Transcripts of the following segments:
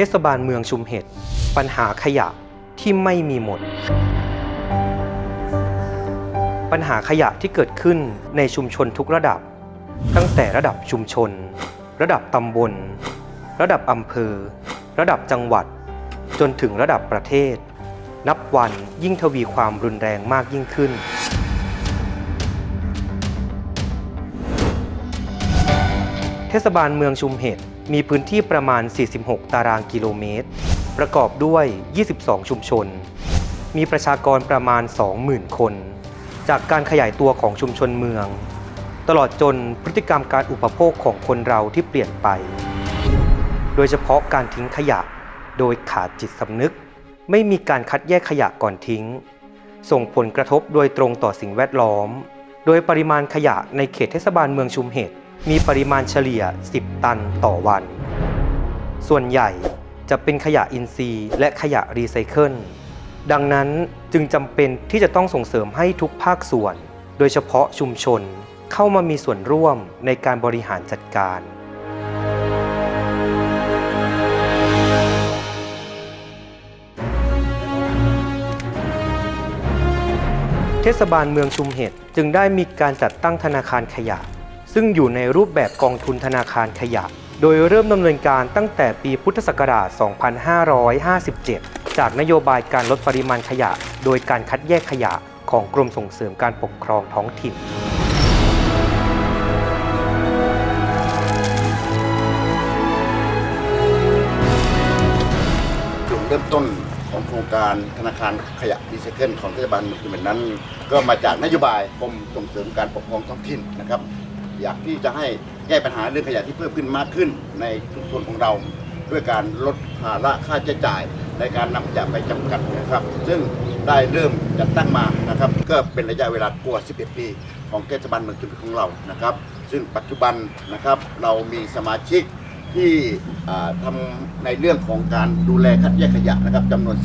เทศบาลเมืองชุมเห็ดปัญหาขยะที่ไม่มีหมด ปัญหาขยะที่เกิดขึ้นในชุมชนทุกระดับ ตั้งแต่ระดับชุมชน ระดับตำบล ระดับอำเภอ ระดับจังหวัด จนถึงระดับประเทศ นับวันยิ่งทวีความรุนแรงมากยิ่งขึ้นเทศบาลเมืองชุมเห็ด มีพื้นที่ประมาณ 46 ตารางกิโลเมตร ประกอบด้วย 22 ชุมชน มีประชากรประมาณ 20,000 คน จากการขยายตัวของชุมชนเมือง ตลอดจนพฤติกรรมการอุปโภคของคนเราที่เปลี่ยนไป โดยเฉพาะการทิ้งขยะ โดยขาดจิตสำนึก ไม่มีการคัดแยกขยะก่อนทิ้ง ส่งผลกระทบโดยตรงต่อสิ่งแวดล้อม โดยปริมาณขยะในเขตเทศบาลเมืองชุมเห็ด มีปริมาณเฉลี่ย 10 ตันต่อวัน ส่วนใหญ่จะเป็นขยะอินทรีย์และขยะรีไซเคิล ดังนั้นจึงจำเป็นที่จะต้องส่งเสริมให้ทุกภาคส่วน โดยเฉพาะชุมชนเข้ามามีส่วนร่วมในการบริหารจัดการ เทศบาลเมืองชุมเห็ดจึงได้มีการจัดตั้งธนาคารขยะ ซึ่งอยู่ในรูปแบบกองทุนธนาคารขยะ โดยเริ่มดำเนินการตั้งแต่ปีพุทธศักราช 2557 จากนโยบายการลดปริมาณขยะ โดยการคัดแยกขยะของกรมส่งเสริมการปกครองท้องถิ่นจุดเริ่มต้นของโครงการธนาคารขยะรีไซเคิลของเทศบาลเมืองนั้น ก็มาจากนโยบายกรมส่งเสริมการปกครองท้องถิ่นนะครับ อยากที่จะให้แก้ปัญหาเรื่องขยะที่เพิ่มขึ้นมากขึ้นในชุมชนของเรา ด้วยการลดภาระค่าใช้จ่ายในการนำขยะไปจำกัดนะครับ ซึ่งได้เริ่มจัดตั้งมานะครับ ก็เป็นระยะเวลากว่า 11 ปี ของเทศบาลเมืองจุมของเรานะครับ ซึ่งปัจจุบันนะครับเรามีสมาชิกที่อ่าทำในเรื่องของการดูแลคัดแยกขยะนะครับจำนวน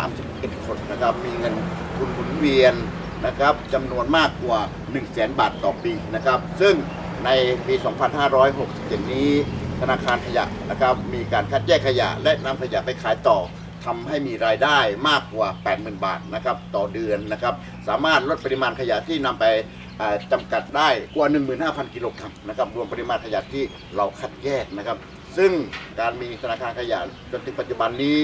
331 คนนะครับ มีเงินทุนหมุนเวียน นะครับจำนวนมากกว่า 1 0 0 0 0แบาทต่อปีนะครับ ซึ่งในปี 2567 นี้ธนาคารขยะนะครับมีการคัดแยกขยะและนำขยะไปขายต่อทำให้มีรายได้มากกว่า 80,000 บาทนะครับต่อเดือนนะครับ สามารถลดปริมาณขยะที่นำไปอ่าจำกัดได้กว่า 15,000 กิโลกรัมนะครับรวมปริมาณขยะที่เราคัดแยกนะครับซึ่งการมีธนาคารขยะจนถึงปัจจุบันนี้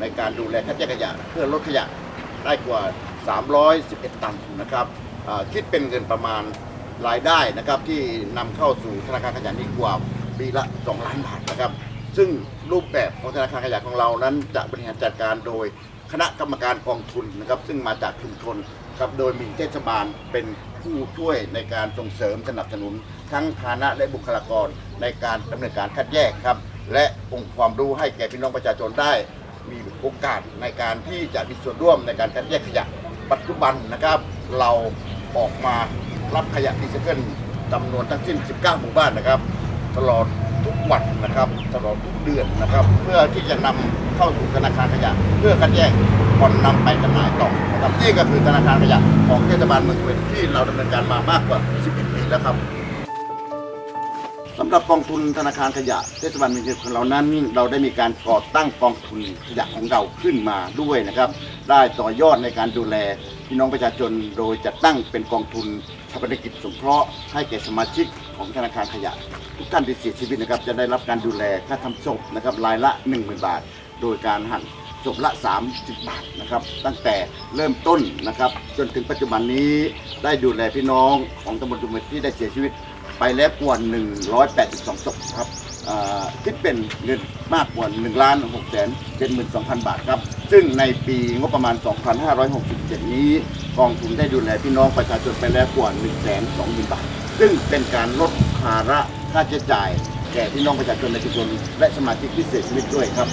ในการดูแลคัดแยกขยะ เพื่อลดขยะได้กว่า 311 ตันนะครับคิดเป็นเงินประมาณรายได้นะครับที่นำเข้าสู่ธนาคารขยะนี้กว่าปีละ 2 ล้านบาทนะครับ ซึ่งรูปแบบของธนาคารขยะของเรานั้นจะบริหารจัดการโดยคณะกรรมการกองทุนนะครับซึ่งมาจากชุมชนครับโดยมีเทศบาลเป็นผู้ช่วยในการส่งเสริมสนับสนุน ทั้งฐานะและบุคลากรในการดำเนินการคัดแยกครับ และองค์ความรู้ให้แก่พี่น้องประชาชนได้ มีโอกาสในการที่จะมีส่วนร่วมในการคัดแยกขยะ ปัจจุบันนะครับ เราออกมารับขยะรีไซเคิลจำนวนทั้งสิ้น 19 หมู่บ้านนะครับ ตลอดทุกวันนะครับ ตลอดทุกเดือนนะครับ เพื่อที่จะนำเข้าสู่ธนาคารขยะ เพื่อคัดแยกก่อนนำไปจำหน่ายต่อนะครับนี่ก็คือธนาคารขยะของเทศบาลเมืองสุรินทร์ที่เราดำเนินการมามากกว่า 11 ปีแล้วครับ หรับกองทุนธนาคารขยะเทศบาลเมืองของเรานั้นเราได้มีการก่อตั้งกองทุนขยะของเราขึ้นมาด้วยนะครับ ได้ต่อยอดในการดูแลพี่น้องประชาชนโดยจัดตั้งเป็นกองทุนชาปนกิจสงเคราะห์ให้แก่สมาชิกของธนาคารขยะ ทุกท่านที่เสียชีวิตนะครับจะได้รับการดูแลค่าทำศพนะครับรายละ 10,000 บาท โดยการหั่นศพละ 30 บาทนะครับตั้งแต่เริ่มต้นนะครับจนถึงปัจจุบันนี้ได้ดูแลพี่น้องของตำบลจุมเมดที่ได้เสียชีวิต ไปแล้วกว่า 182ศพครับอ่าคิดเป็นเงินมากกว่า1ล้าน6แสน72,000 บาทครับ ซึ่งในปีงบประมาณ 2567 นี้ กองทุนได้ดูแลพี่น้องประชาชนไปแล้วกว่า1 2 0 0 0 0 บาท ซึ่งเป็นการลดภาระค่าใช้จ่าย แก่พี่น้องประชาชนในชุมชนและสมาชิกที่เสียชีวิตด้วยครับ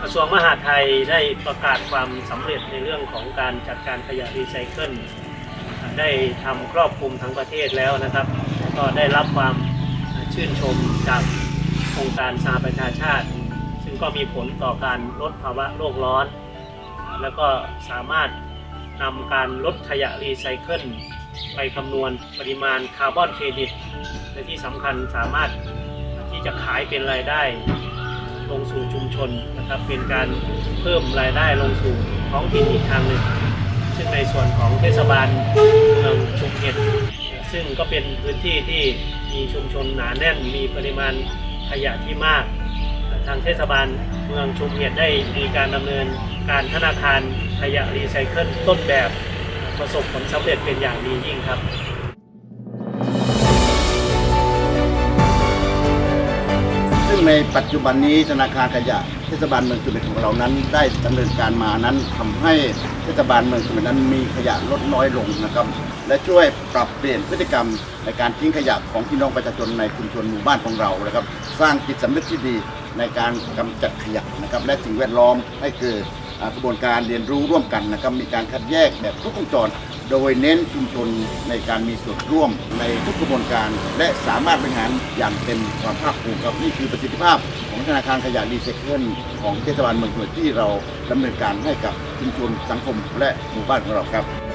กระทรวงมหาดไทยได้ประกาศความสำเร็จในเรื่องของการจัดการขยะรีไซเคิล ได้ทำครอบคลุมทั้งประเทศแล้วนะครับ ก็ได้รับความชื่นชมจากองค์การสหประชาชาติ ซึ่งก็มีผลต่อการลดภาวะโลกร้อน แล้วก็สามารถนำการลดขยะรีไซเคิลไปคำนวณปริมาณคาร์บอนเครดิต และที่สำคัญสามารถที่จะขายเป็นรายได้ลงสู่ชุมชนนะครับ เป็นการเพิ่มรายได้ลงสู่ท้องถิ่นอีกทางหนึ่ง ซึ่งในส่วนของเทศบาลเมืองชุมเห็ดซึ่งก็เป็นพื้นที่ที่มีชุมชนหนาแน่น มีปริมาณขยะที่มาก ทางเทศบาลเมืองชุมเห็ดได้มีการดำเนินการธนาคารขยะรีไซเคิลต้นแบบประสบผลสำเร็จเป็นอย่างดียิ่งครับ งในปัจจุบันนี้ธนาคารขยะเทศบาลเมืองจุฬาของเรานั้น ได้ดำเนินการมานั้นทำให้เทศบาลเมืองจุฬานั้นมีขยะลดน้อยลงนะครับ และช่วยปรับเปลี่ยนพฤติกรรมในการทิ้งขยะของพี่น้องประชาชนในชุมชนหมู่บ้านของเรานะครับ สร้างจิตสำนึกที่ดีในการกำจัดขยะนะครับ และสิ่งแวดล้อมให้เกิด กระบวนการเรียนรู้ร่วมกันนะครับมีการคัดแยกแบบทุกวงจร โดยเน้นชุมชนในการมีส่วนร่วมในทุกกระบวนการ และสามารถบริหารอย่างเต็มความภาคภูมิครับนี่คือประสิทธิภาพ ของธนาคารขยะรีไซเคิลของเทศบาลเมืองเกิดที่เราดำเนินการให้กับชุมชนสังคมและหมู่บ้านของเราครับ